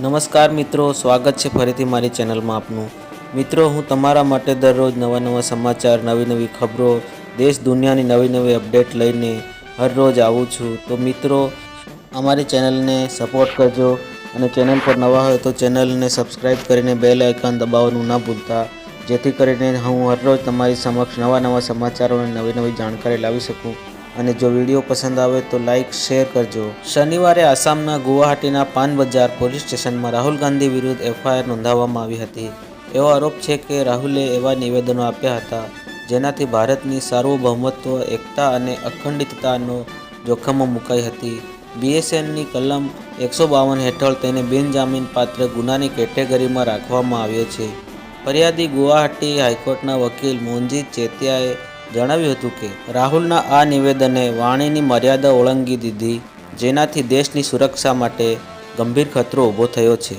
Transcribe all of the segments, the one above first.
નમસ્કાર મિત્રો, સ્વાગત છે ફરીથી મારી ચેનલમાં આપનું. મિત્રો, હું તમારા માટે દરરોજ નવા નવા સમાચાર, નવી નવી ખબરો, દેશ, દુનિયાની નવી નવી અપડેટ લઈને હરરોજ આવું છું. તો મિત્રો, અમારી ચેનલને સપોર્ટ કરજો અને ચેનલ પર નવા હોય તો ચેનલને સબસ્ક્રાઈબ કરીને બેલ આઇકન દબાવવાનું ના ભૂલતા. જેથી કરીને હું હરરોજ તમારી સમક્ષ નવા નવા સમાચારો અને નવી નવી જાણકારી લાવી શકું. અને જો વીડિયો પસંદ આવે તો લાઇક શેર કરજો. શનિવારે આસામના ગુવાહાટીના પાન બજાર પોલીસ સ્ટેશનમાં રાહુલ ગાંધી વિરુદ્ધ એફઆઈઆર નોંધાવવામાં આવી હતી. એવો આરોપ છે કે રાહુલે એવા નિવેદનો આપ્યા હતા, જેનાથી ભારતની સાર્વભૌમત્વ, એકતા અને અખંડિતતાનો જોખમમાં મુકાઈ હતી. બીએસએનની કલમ એકસો બાવન હેઠળ તેને બિનજામીન પાત્ર ગુનાની કેટેગરીમાં રાખવામાં આવ્યો છે. ફરિયાદી ગુવાહાટી હાઈકોર્ટના વકીલ મોનજીત ચેતિયાએ જણાવ્યું હતું કે, રાહુલના આ નિવેદને વાણીની મર્યાદા ઓળંગી દીધી, જેનાથી દેશની સુરક્ષા માટે ગંભીર ખતરો ઊભો થયો છે.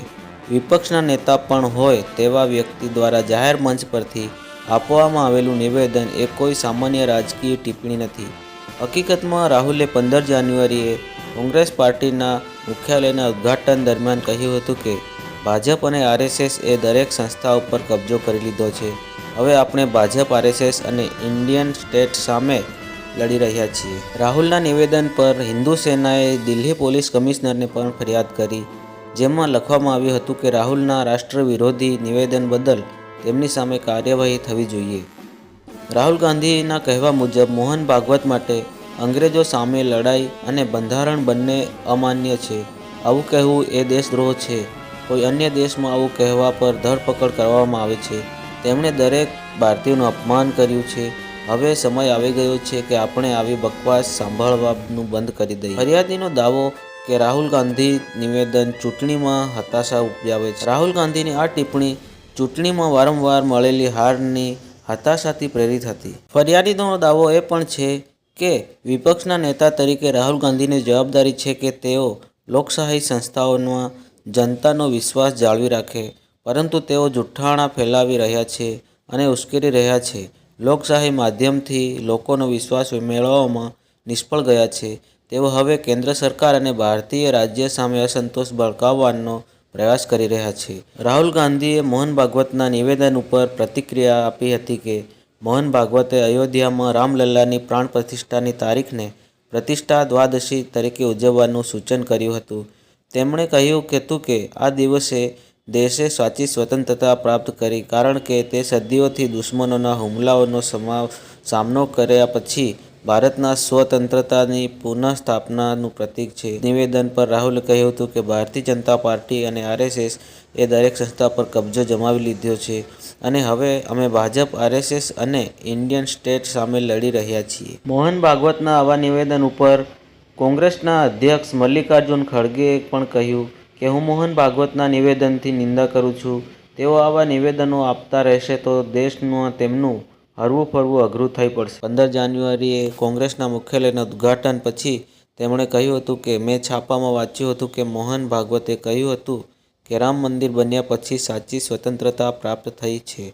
વિપક્ષના નેતા પણ હોય તેવા વ્યક્તિ દ્વારા જાહેર મંચ પરથી આપવામાં આવેલું નિવેદન એ કોઈ સામાન્ય રાજકીય ટિપ્પણી નથી. હકીકતમાં, રાહુલે પંદર જાન્યુઆરીએ કોંગ્રેસ પાર્ટીના મુખ્યાલયના ઉદ્ઘાટન દરમિયાન કહ્યું હતું કે, ભાજપ અને આરએસએસ એ દરેક સંસ્થા ઉપર કબજો કરી લીધો છે. હવે આપણે ભાજપ, આરએસએસ અને ઇન્ડિયન સ્ટેટ સામે લડી રહ્યા છીએ. રાહુલના નિવેદન પર હિન્દુ સેનાએ દિલ્હી પોલીસ કમિશનરને પણ ફરિયાદ કરી, જેમાં લખવામાં આવ્યું હતું કે રાહુલના રાષ્ટ્ર વિરોધી નિવેદન બદલ તેમની સામે કાર્યવાહી થવી જોઈએ. રાહુલ ગાંધીના કહેવા મુજબ, મોહન ભાગવત માટે અંગ્રેજો સામે લડાઈ અને બંધારણ બંને અમાન્ય છે. આવું કહેવું એ દેશદ્રોહ છે. કોઈ અન્ય દેશમાં આવું કહેવા પર ધરપકડ કરવામાં આવે છે. તેમણે દરેક ભારતીયનું અપમાન કર્યું છે. હવે સમય આવી ગયો છે કે આપણે આવી બકવાસ સાંભળવાનું બંધ કરી દઈએ. ફરિયાદીનો દાવો કે રાહુલ ગાંધી નિવેદન ચૂંટણીમાં હતાશા ઉપજાવે છે. રાહુલ ગાંધીની આ ટિપ્પણી ચૂંટણીમાં વારંવાર મળેલી હારની હતાશાથી પ્રેરિત હતી. ફરિયાદીનો દાવો એ પણ છે કે વિપક્ષના નેતા તરીકે રાહુલ ગાંધીની જવાબદારી છે કે તેઓ લોકશાહી સંસ્થાઓમાં જનતાનો વિશ્વાસ જાળવી રાખે. પરંતુ તેઓ જુઠ્ઠાણા ફેલાવી રહ્યા છે અને ઉશ્કેરી રહ્યા છે. લોકશાહી માધ્યમથી લોકોનો વિશ્વાસ મેળવવામાં નિષ્ફળ ગયા છે. તેઓ હવે કેન્દ્ર સરકાર અને ભારતીય રાજ્ય સામે અસંતોષ ભડકાવવાનો પ્રયાસ કરી રહ્યા છે. રાહુલ ગાંધીએ મોહન ભાગવતના નિવેદન ઉપર પ્રતિક્રિયા આપી હતી કે મોહન ભાગવતે અયોધ્યામાં રામલલ્લાની પ્રાણ પ્રતિષ્ઠાની તારીખને પ્રતિષ્ઠા દ્વાદશી તરીકે ઉજવવાનું સૂચન કર્યું હતું. તેમણે કહ્યું હતું કે આ દિવસે દેશે સાચી સ્વતંત્રતા પ્રાપ્ત કરી, કારણ કે તે સદીઓથી દુશ્મનોના હુમલાઓનો સમા, સામનો કર્યા પછી ભારતના સ્વતંત્રતાની પુનઃસ્થાપનાનું પ્રતીક છે. નિવેદન પર રાહુલે કહ્યું હતું કે, ભારતીય જનતા પાર્ટી અને આરએસએસ એ દરેક સંસ્થા પર કબજો જમાવી લીધો છે અને હવે અમે ભાજપ, આરએસએસ અને ઇન્ડિયન સ્ટેટ સામે લડી રહ્યા છીએ. મોહન ભાગવતના આવા નિવેદન ઉપર કોંગ્રેસના અધ્યક્ષ મલ્લિકાર્જુન ખડગેએ પણ કહ્યું કે હું મોહન ભાગવતના નિવેદનથી નિંદા કરું છું. તેઓ આવા નિવેદનો આપતા રહેશે તો દેશનું તેમનું હરવું ફરવું અઘરું થઈ પડશે. પંદર જાન્યુઆરીએ કોંગ્રેસના મુખ્યાલયના ઉદ્ઘાટન પછી તેમણે કહ્યું હતું કે, મેં છાપામાં વાંચ્યું હતું કે મોહન ભાગવતે કહ્યું હતું કે, રામ મંદિર બન્યા પછી સાચી સ્વતંત્રતા પ્રાપ્ત થઈ છે.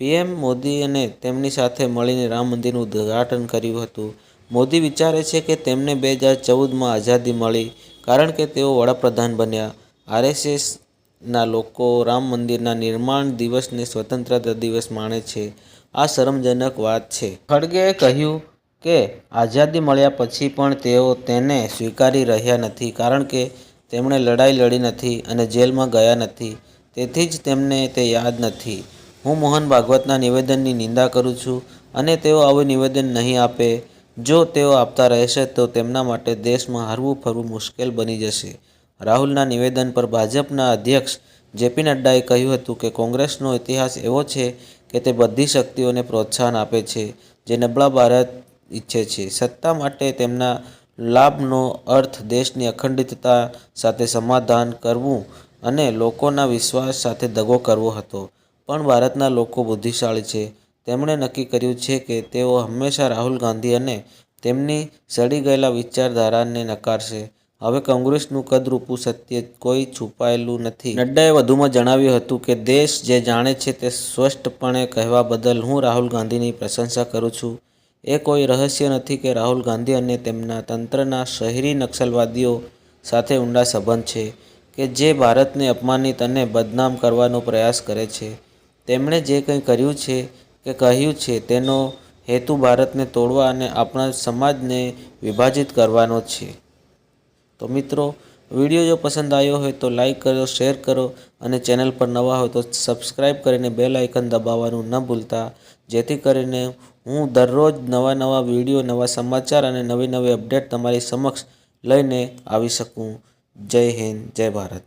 પીએમ મોદી અને તેમની સાથે મળીને રામ મંદિરનું ઉદ્ઘાટન કર્યું હતું. મોદી વિચારે છે કે તેમને બે હજાર ચૌદમાં આઝાદી મળી, કારણ કે તેઓ વડાપ્રધાન બન્યા. આરએસએસના લોકો રામ મંદિરના નિર્માણ દિવસને સ્વતંત્રતા દિવસ માણે છે. આ શરમજનક વાત છે. ખડગેએ કહ્યું કે આઝાદી મળ્યા પછી પણ તેઓ તેને સ્વીકારી રહ્યા નથી કારણ કે તેમણે લડાઈ લડી નથી અને જેલમાં ગયા નથી. તેથી જ તેમને તે યાદ નથી. હું મોહન ભાગવતના નિવેદનની નિંદા કરું છું અને તેઓ આવું નિવેદન નહીં આપે. જો તેઓ આપતા રહેશે તો તેમના માટે દેશમાં હરવું ફરવું મુશ્કેલ બની જશે. રાહુલના નિવેદન પર ભાજપના અધ્યક્ષ જેપી નડ્ડાએ કહ્યું હતું કે કોંગ્રેસનો ઇતિહાસ એવો છે કે તે બધી શક્તિઓને પ્રોત્સાહન આપે છે, જે નબળા ભારત ઈચ્છે છે. સત્તા માટે તેમના લાભનો અર્થ દેશની અખંડિતતા સાથે સમાધાન કરવું અને લોકોના વિશ્વાસ સાથે દગો કરવો હતો. પણ ભારતના લોકો બુદ્ધિશાળી છે. તેમણે નક્કી કર્યું છે કે તેઓ હંમેશા રાહુલ ગાંધી અને તેમની સડી ગયેલા વિચારધારાને નકારશે. હવે કોંગ્રેસનું કદરૂપું સત્ય કોઈ છુપાયેલું નથી. નડ્ડાએ વધુમાં જણાવ્યું હતું કે, દેશ જે જાણે છે તે સ્પષ્ટપણે કહેવા બદલ હું રાહુલ ગાંધીની પ્રશંસા કરું છું. એ કોઈ રહસ્ય નથી કે રાહુલ ગાંધી અને તેમના તંત્રના શહેરી નક્સલવાદીઓ સાથે ઊંડા સંબંધ છે કે જે ભારતને અપમાનિત અને બદનામ કરવાનો પ્રયાસ કરે છે. તેમણે જે કંઈ કર્યું છે કે કહ્યું છે તેનો હેતુ ભારતને તોડવા અને આપણા સમાજને વિભાજિત કરવાનો છે. તો મિત્રો, વીડિયો જો પસંદ આવ્યો હોય તો લાઈક કરો, શેર કરો અને ચેનલ પર નવા હોય તો સબસ્ક્રાઈબ કરીને બેલ આઇકન દબાવવાનું ન ભૂલતા. જેથી કરીને હું દરરોજ નવા નવા વીડિયો, નવા સમાચાર અને નવી નવી અપડેટ તમારી સમક્ષ લઈને આવી શકું. જય હિન્દ, જય ભારત.